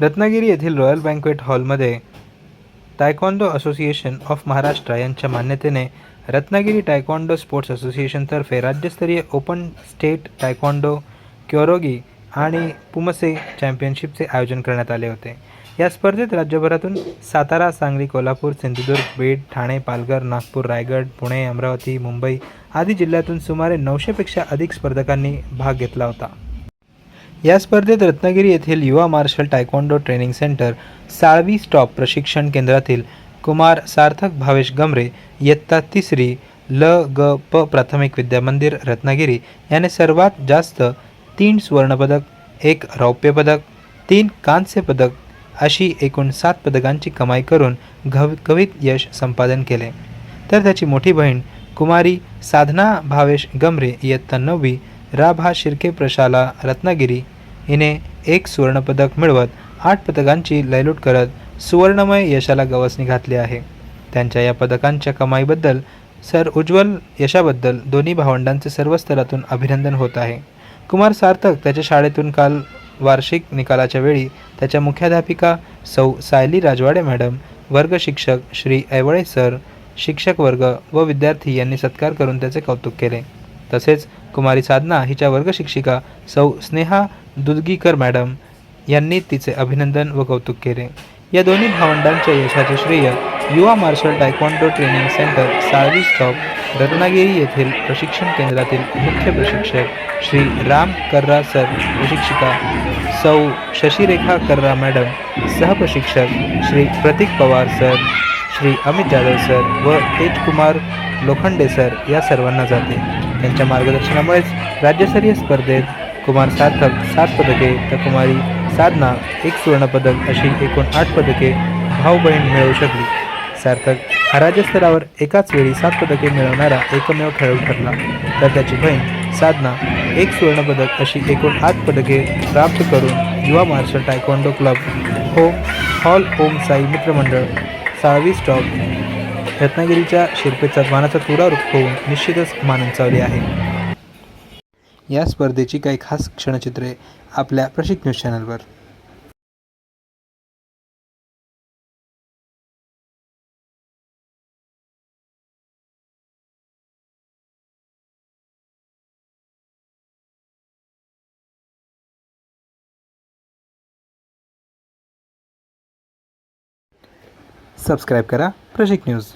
रत्नागिरी येथील royal banquet हॉलमध्ये टायकॉन्डो association of Maharashtra यांच्या मान्यतेने रत्नागिरी टायकॉन्डो स्पोर्ट्स असोसिएशनतर्फे राज्यस्तरीय ओपन स्टेट टायकॉन्डो क्योरोगी आणि पुमसे चॅम्पियनशिपचे आयोजन करण्यात आले होते. या स्पर्धेत राज्यभरातून सातारा सांगली कोल्हापूर सिंधुदुर्ग बीड ठाणे पालघर नागपूर रायगड पुणे अमरावती मुंबई आदी जिल्ह्यातून सुमारे नऊशेपेक्षा अधिक स्पर्धकांनी भाग घेतला होता. या स्पर्धेत रत्नागिरी येथील Yuva martial taekwondo training center Salvi stop प्रशिक्षण केंद्रातील कुमार सार्थक भावेश गमरे इयत्ता तिसरी ल ग प प्राथमिक विद्यामंदिर रत्नागिरी याने सर्वात जास्त तीन सुवर्णपदक एक रौप्य पदक तीन कांस्य पदक अशी एकूण सात पदकांची कमाई करून घव कवित यश संपादन केले. तर त्याची मोठी बहीण कुमारी साधना भावेश गमरे इयत्ता नववी राभा शिर्के प्रशाला रत्नागिरी. हिने एक सुवर्णपदक मिळवत आठ पदकांची लयलूट करत सुवर्णमय यशाला गवसणी घातली आहे. त्यांच्या या पदकांच्या कमाईबद्दल सर उज्ज्वल यशाबद्दल दोन्ही भावंडांचे सर्व स्तरातून अभिनंदन होत आहे. कुमार सार्थक त्याच्या शाळेतून काल वार्षिक निकालाच्या वेळी त्याच्या मुख्याध्यापिका सौ सायली राजवाडे मॅडम वर्ग शिक्षक श्री ऐवळे सर शिक्षक वर्ग व विद्यार्थी यांनी सत्कार करून त्याचे कौतुक केले. तसेच कुमारी साधना हिच्या वर्गशिक्षिका सौ स्नेहा दुदगीकर मॅडम यांनी तिचे अभिनंदन व कौतुक केले. या दोन्ही भावंडांच्या यशाचे श्रेय Yuva martial taekwondo training center Salvi stop Ratnagiri येथील प्रशिक्षण केंद्रातील मुख्य प्रशिक्षक श्री राम कर्रा सर प्रशिक्षिका सौ शशिरेखा कर्रा मॅडम सहप्रशिक्षक श्री प्रतीक पवार सर श्री अमित जाधव सर व तेजकुमार लोखंडे सर या सर्वांना जाते. त्यांच्या मार्गदर्शनामुळेच राज्यस्तरीय स्पर्धेत कुमार सार्थक सात पदके तर कुमारी साधना एक सुवर्णपदक अशी एकूण आठ पदके भाऊ बहीण मिळवू शकली. सार्थक हा राज्यस्तरावर एकाच वेळी सात पदके मिळवणारा एकमेव खेळाडू ठरला. तर त्याची बहीण साधना एक सुवर्णपदक अशी एकूण आठ पदके प्राप्त करून युवा मार्शल टायक्वांडो क्लब हो हॉल ओम साई मित्रमंडळ साळवी स्टॉप रत्नागिरीच्या शिरपेचा मानाचा तुरा होऊन निश्चितच मान उंचावली आहे. या स्पर्धेची काही खास क्षणचित्रे आपल्या प्रशिक न्यूज चॅनलवर. सबस्क्राईब करा प्रशिक न्यूज.